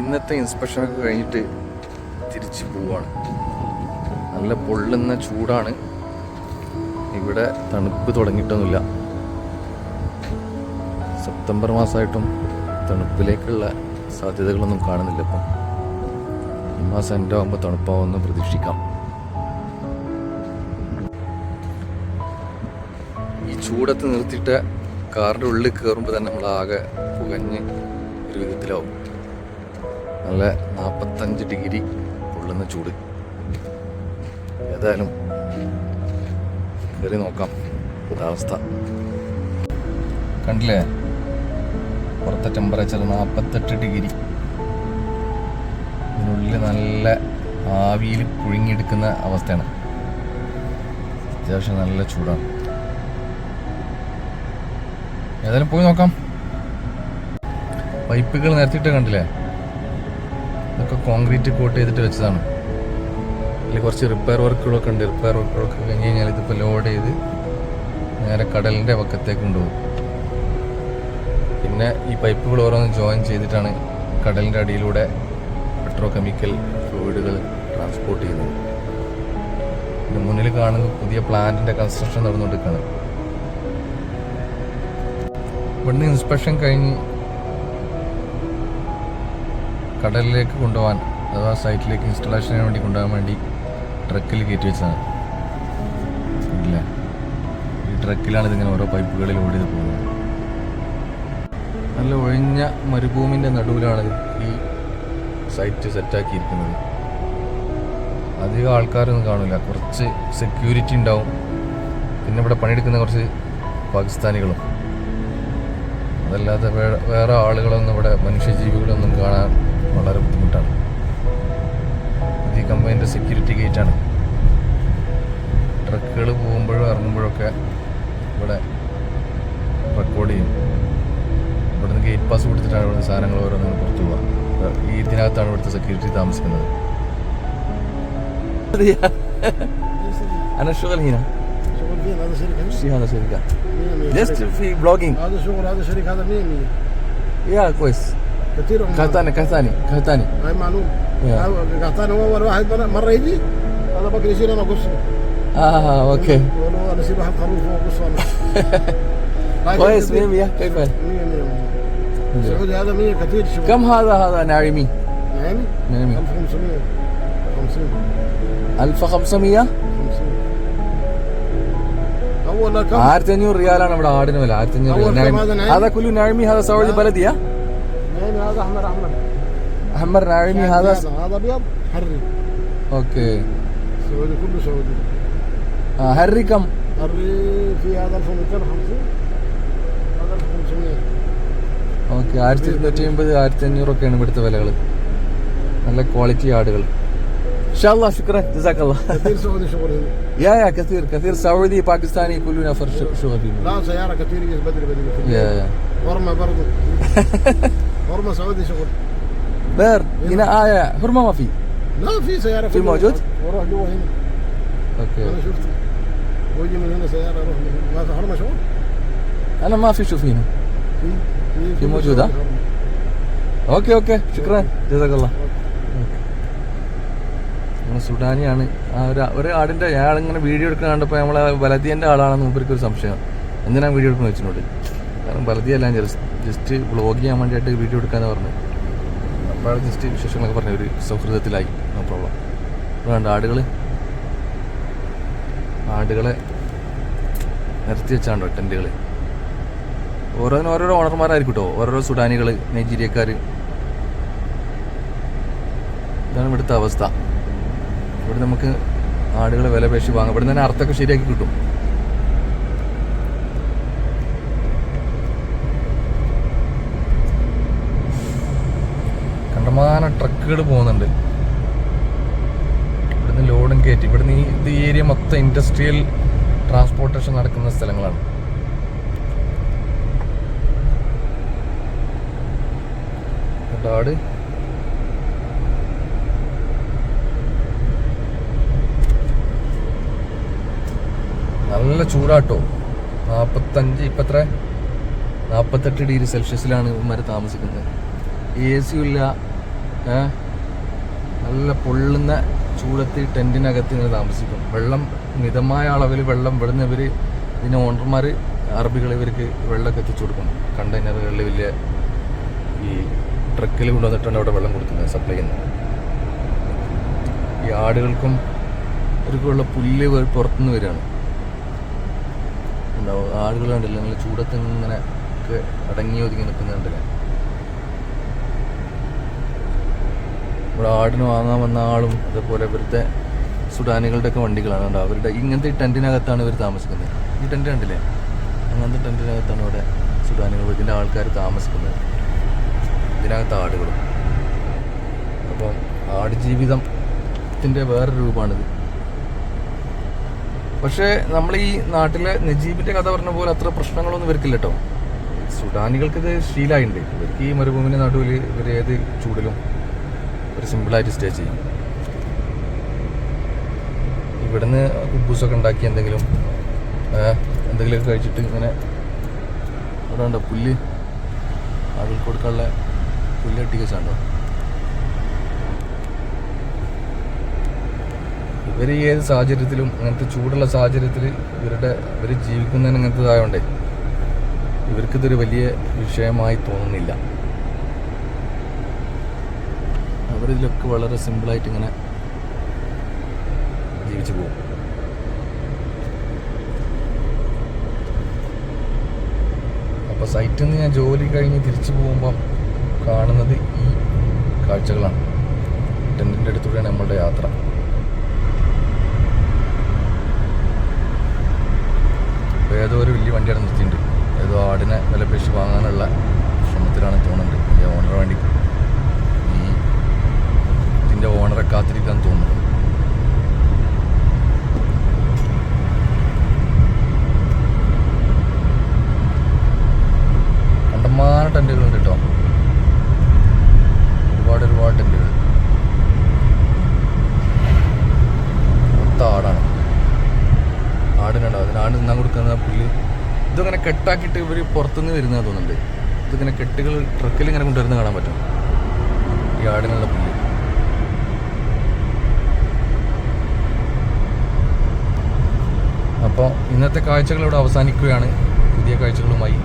ഇന്നത്തെ ഇൻസ്പെക്ഷനൊക്കെ കഴിഞ്ഞിട്ട് തിരിച്ച് പോവാണ്. നല്ല പൊള്ളുന്ന ചൂടാണ്. ഇവിടെ തണുപ്പ് തുടങ്ങിയിട്ടൊന്നുമില്ല. സെപ്റ്റംബർ മാസമായിട്ടും തണുപ്പിലേക്കുള്ള സാധ്യതകളൊന്നും കാണുന്നില്ല ഇപ്പം. ഈ മാസം എന്റെ ആകുമ്പോൾ തണുപ്പാവുമെന്ന് പ്രതീക്ഷിക്കാം. ഈ ചൂടത്ത് നിർത്തിയിട്ട് കാറിന്റെ ഉള്ളിൽ കയറുമ്പോൾ തന്നെ നമ്മൾ ആകെ പുകഞ്ഞ് ഒരു വിധത്തിലാവും. നല്ല നാൽപ്പത്തഞ്ച് ഡിഗ്രി പൊള്ളുന്ന ചൂട്. ഏതായാലും കയറി നോക്കാം. അവസ്ഥ? കണ്ടില്ലേ? പുറത്തെ ടെമ്പറേച്ചർ നാൽപ്പത്തെട്ട് ഡിഗ്രി. ഇതിനുള്ളിൽ നല്ല ആവിയിൽ പുഴുങ്ങിയെടുക്കുന്ന അവസ്ഥയാണ്. അത്യാവശ്യം നല്ല ചൂടാണ്. ഏതായാലും പോയി നോക്കാം. പൈപ്പുകൾ നിരത്തിയിട്ട് കണ്ടില്ലേ? ഇതൊക്കെ കോൺക്രീറ്റ് കോട്ട് ചെയ്തിട്ട് വെച്ചതാണ്. ഇതിൽ കുറച്ച് റിപ്പയർ വർക്കുകളൊക്കെ ഉണ്ട്. റിപ്പയർ വർക്കുകളൊക്കെ കഴിഞ്ഞ് കഴിഞ്ഞാൽ ഇതിപ്പോൾ ലോഡ് ചെയ്ത് നേരെ കടലിന്റെ പക്കത്തേക്ക് കൊണ്ടുപോകും. പിന്നെ ഈ പൈപ്പുകൾ ഓരോന്ന് ജോയിൻ ചെയ്തിട്ടാണ് കടലിന്റെ അടിയിലൂടെ പെട്രോ കെമിക്കൽ ഫ്ലൂയിഡുകൾ ട്രാൻസ്പോർട്ട് ചെയ്യുന്നത്. ഇതിന് മുന്നിൽ കാണുന്ന പുതിയ പ്ലാന്റിന്റെ കൺസ്ട്രക്ഷൻ നടന്നുകൊണ്ടിരിക്കുകയാണ്. ഇവിടുന്ന് ഇൻസ്പെക്ഷൻ കഴിഞ്ഞ് കടലിലേക്ക് കൊണ്ടുപോകാൻ അഥവാ സൈറ്റിലേക്ക് ഇൻസ്റ്റലേഷന് വേണ്ടി കൊണ്ടുപോകാൻ വേണ്ടി ട്രക്കിൽ കയറ്റി വെച്ചതാണ്. ഇല്ല. ഈ ട്രക്കിലാണ് ഇതിങ്ങനെ ഓരോ പൈപ്പുകളിൽ ചെയ്ത് പോകുന്നത്. നല്ല ഒഴിഞ്ഞ മരുഭൂമിന്റെ നടുവിലാണ് ഈ സൈറ്റ് സെറ്റാക്കിയിരിക്കുന്നത് അധികം ആൾക്കാരൊന്നും കാണില്ല കുറച്ച് സെക്യൂരിറ്റി ഉണ്ടാവും. പിന്നെ ഇവിടെ പണിയെടുക്കുന്ന കുറച്ച് പാകിസ്ഥാനികളും. അതല്ലാതെ വേറെ ആളുകളൊന്നും ഇവിടെ മനുഷ്യജീവികളൊന്നും കാണാൻ വളരെ ബുദ്ധിമുട്ടാണ് ഇത് ഈ കമ്പനീൻ്റെ സെക്യൂരിറ്റി ഗേറ്റാണ് ട്രക്കുകൾ പോകുമ്പോഴും ഇറങ്ങുമ്പോഴൊക്കെ ഇവിടെ റെക്കോർഡ് ചെയ്യും ഇവിടുന്ന് ഗേറ്റ് പാസ് കൊടുത്തിട്ടാണ് ഇവിടുന്ന് സാധനങ്ങൾ ഓരോന്നും പുറത്തു പോവുക ഈ ഇതിനകത്താണ് ഇവിടുത്തെ സെക്യൂരിറ്റി താമസിക്കുന്നത് أنا شغل هنا شغل فين هذا شركه في هذا شركة مية مية جست شركة. في بلوجينج هذا شغل هذا شريك هذا 100 100 يا كويس كثير هم كهتاني كهتاني كهتاني هاي معلوم يا. قعدتنا هو اول واحد مره مره يجي هذا بكر يصير انا اقصه اه اوكي ولو انا اسيب واحد خروف واقصه انا لكن كويس كثير- 100 100 كيف 100 100 السعودي هذا 100 كثير شغل كم هذا هذا ناعمي يعني ناعمي 1500 50 1500 50 اول كم ആയിരത്തി അഞ്ഞൂറ് റിയാലാണ് ഇവിടെ ആടിന് വില ആയിരത്തി അഞ്ഞൂറ് أول റിയാൽ كم هذا ناعمي؟ هذا كله ناعمي هذا سعودي بلدي ها يعني هذا احمر احمر احمر ناعمي هذا س- هذا ابيض حري اوكي سعودي كله سعودي آه هري كم حري في هذا 1250 هذا 1500 ഓക്കെ ആയിരത്തി ഇരുന്നൂറ്റി അമ്പത് ആയിരത്തി അഞ്ഞൂറൊക്കെയാണ് ഇവിടുത്തെ വിലകൾ നല്ല ക്വാളിറ്റി ആടുകൾ ഇൻഷാല്ലാ ശുക്രൻ ജസാക്കല്ലാ كثير سعودي شغل هنا يا يا كثير كثير سعودي باكستاني كل نفر ش- شغل فيهم لا سيارة كثير يجي بدري بدري يا يا ورمة برضه ورمة سعودي شغل بير هنا آية حرمة ما في لا في سيارة في موجود؟ واروح جوا هنا اوكي انا شفته ويجي من هنا سيارة اروح من هنا ما في حرمة شغل انا ما في شوف هنا في في كله موجود، ها؟ سعودي حرمة. ഓക്കെ ഓക്കെ ശുക്രൻ ജസാക്കല്ലാ നമ്മൾ സുഡാനിയാണ് ആ ഒരു ഒരു ആടിൻ്റെ അയാളിങ്ങനെ വീഡിയോ എടുക്കുന്ന കണ്ടപ്പോൾ നമ്മളെ ബലദിയൻ്റെ ആളാണെന്ന് മൂപ്പർക്ക് ഒരു സംശയം എന്തിനാ വീഡിയോ എടുക്കുന്നത് വെച്ചിട്ടുണ്ട് കാരണം വെറുതെ അല്ല ജസ്റ്റ് വ്ളോഗ് ചെയ്യാൻ വേണ്ടിയിട്ട് വീഡിയോ എടുക്കാന്ന് പറഞ്ഞു അപ്പോൾ ജസ്റ്റ് വിശേഷങ്ങളൊക്കെ പറഞ്ഞു ഒരു സൗഹൃദത്തിലായി. നോ പ്രോബ്ലം വേണ്ട ആടുകൾ ആടുകളെ? നിരത്തി വെച്ചാണ്ടോ ടെന്റുകൾ ഓരോന്നും ഓരോരോ ഓണർമാരായിരിക്കും കേട്ടോ. ഓരോരോ സുഡാനികൾ നൈജീരിയക്കാർ ഇതാണ് ഇവിടുത്തെ അവസ്ഥ. ഇവിടെ നമുക്ക് ആടുകളെ വില പേശി വാങ്ങാം. ഇവിടെ തന്നെ അർത്ഥമൊക്കെ ശരിയാക്കി കിട്ടും. കണ്ടമാന ട്രക്കുകൾ പോകുന്നുണ്ട്. ഇവിടുന്ന് ലോഡും കയറ്റി ഇവിടുന്ന് ഈ ഇത് ഏരിയ മൊത്തം ഇൻഡസ്ട്രിയൽ ട്രാൻസ്പോർട്ടേഷൻ നടക്കുന്ന സ്ഥലങ്ങളാണ്. ഒരുപാട് നല്ല ചൂടാട്ടോ. നാൽപ്പത്തഞ്ച് ഇപ്പം എത്ര നാൽപ്പത്തെട്ട് ഡിഗ്രി സെൽഷ്യസിലാണ് ഇവന്മാർ താമസിക്കുന്നത്. എ സിയും ഇല്ല. നല്ല പൊള്ളുന്ന ചൂടത്ത് ടെന്റിനകത്ത് ഇങ്ങനെ താമസിക്കും. വെള്ളം മിതമായ അളവിൽ വെള്ളം ഇവിടുന്ന് ഇവർ ഇതിന് ഓണർമാർ അറബികൾ ഇവർക്ക് വെള്ളമൊക്കെ എത്തിച്ചു കൊടുക്കും. കണ്ടെയ്നറുകളിൽ വലിയ ഈ ട്രക്കിൽ കൊണ്ടുവന്നിട്ടാണ് അവിടെ വെള്ളം കൊടുക്കുന്നത് സപ്ലൈ ചെയ്യുന്നത്. ഈ ആടുകൾക്കും ഇവർക്കുള്ള പുല്ല് പുറത്തുനിന്ന് വരികയാണ്. ഉണ്ടാവും ആടുകൾ കണ്ടില്ല? നല്ല ചൂടത്ത് ഇങ്ങനെ അടങ്ങി ഒതുങ്ങി നിൽക്കുന്നുണ്ടല്ലേ ഇവിടെ ആടിന് വാങ്ങാൻ വന്ന ആളും അതുപോലെ ഇവരുടെ സുഡാനികളുടെ ഒക്കെ വണ്ടികളാണ് കണ്ടോ? അവരുടെ ഇങ്ങനത്തെ ടെന്റിനകത്താണ് ഇവർ താമസിക്കുന്നത്. ഈ ടെന്റ് കണ്ടില്ലേ? അങ്ങനത്തെ ടെന്റിനകത്താണ് ഇവിടെ സുഡാനികൾ ഇതിന്റെ ആൾക്കാർ താമസിക്കുന്നത്. ഇതിനകത്ത് ആടുകളും. അപ്പം ആട് ജീവിതത്തിന്റെ വേറൊരു രൂപമാണിത് പക്ഷേ നമ്മൾ ഈ നാട്ടിലെ നജീബിന്റെ കഥ പറഞ്ഞ പോലെ അത്ര പ്രശ്നങ്ങളൊന്നും ഇവർക്കില്ല കേട്ടോ. സുഡാനികൾക്കിത് ശീലമായിട്ടുണ്ട് ഇവർക്ക് ഈ മരുഭൂമിന്റെ നടുവിൽ ഇവർ ഏത് ചൂടിലും ഒരു സിമ്പിളായിട്ട് സ്റ്റേ ചെയ്യും. ഇവിടുന്ന് കുബൂസൊക്കെ ഉണ്ടാക്കി എന്തെങ്കിലും എന്തെങ്കിലുമൊക്കെ കഴിച്ചിട്ട് ഇങ്ങനെ ഇവിടെ ഉണ്ടോ പുല്ല്? ആളുകൾക്ക് കൊടുക്കാനുള്ള പുല്ല് കെട്ടിക്കച്ചുണ്ടോ ഇവർ ഏത് സാഹചര്യത്തിലും അങ്ങനത്തെ ചൂടുള്ള സാഹചര്യത്തിൽ ഇവരുടെ ഇവർ ജീവിക്കുന്നതിന് അങ്ങനത്തേതായോണ്ടേ ഇവർക്കിതൊരു വലിയ വിഷയമായി തോന്നുന്നില്ല. അവരിതിലൊക്കെ വളരെ സിമ്പിളായിട്ട് ഇങ്ങനെ ജീവിച്ചു പോകും. അപ്പോൾ സൈറ്റിൽ നിന്ന് ഞാൻ ജോലി കഴിഞ്ഞ് തിരിച്ചു പോകുമ്പം കാണുന്നത് ഈ കാഴ്ചകളാണ് ടെന്റിന്റെ അടുത്തൂടെയാണ് നമ്മളുടെ യാത്ര അപ്പോൾ ഏതോ ഒരു വലിയ വണ്ടി അവിടെ നിർത്തിയിട്ടുണ്ട് ഏതോ ആടിനെ വില പേശി വാങ്ങാനുള്ള ശ്രമത്തിലാണ് തോന്നുന്നുണ്ട് ഇതിന്റെ ഓണർ വേണ്ടി ഈ ഇതിന്റെ ഓണറെ കാത്തിരിക്കാൻ തോന്നുന്നു. കണ്ടമാന ടെന്റുകളുണ്ട് കേട്ടോ. ഒരുപാട് ഒരുപാട് ടെന്റുകൾ മൊത്തം ആടാണ്. ആടിനുണ്ടാവും അതിന് ആട് തിന്നാൻ കൊടുക്കുന്ന പുല്ല്. ഇതങ്ങനെ കെട്ടാക്കിയിട്ട് ഇവർ പുറത്തുനിന്ന് വരുന്നതാണ് തോന്നുന്നുണ്ട്. ഇതിങ്ങനെ കെട്ടുകൾ ട്രക്കിൽ ഇങ്ങനെ കൊണ്ടുവരുന്ന കാണാൻ പറ്റും. ഈ ആടിനുള്ള പുല്ല് അപ്പോൾ ഇന്നത്തെ കാഴ്ചകൾ ഇവിടെ അവസാനിക്കുകയാണ്. പുതിയ കാഴ്ചകളുമായി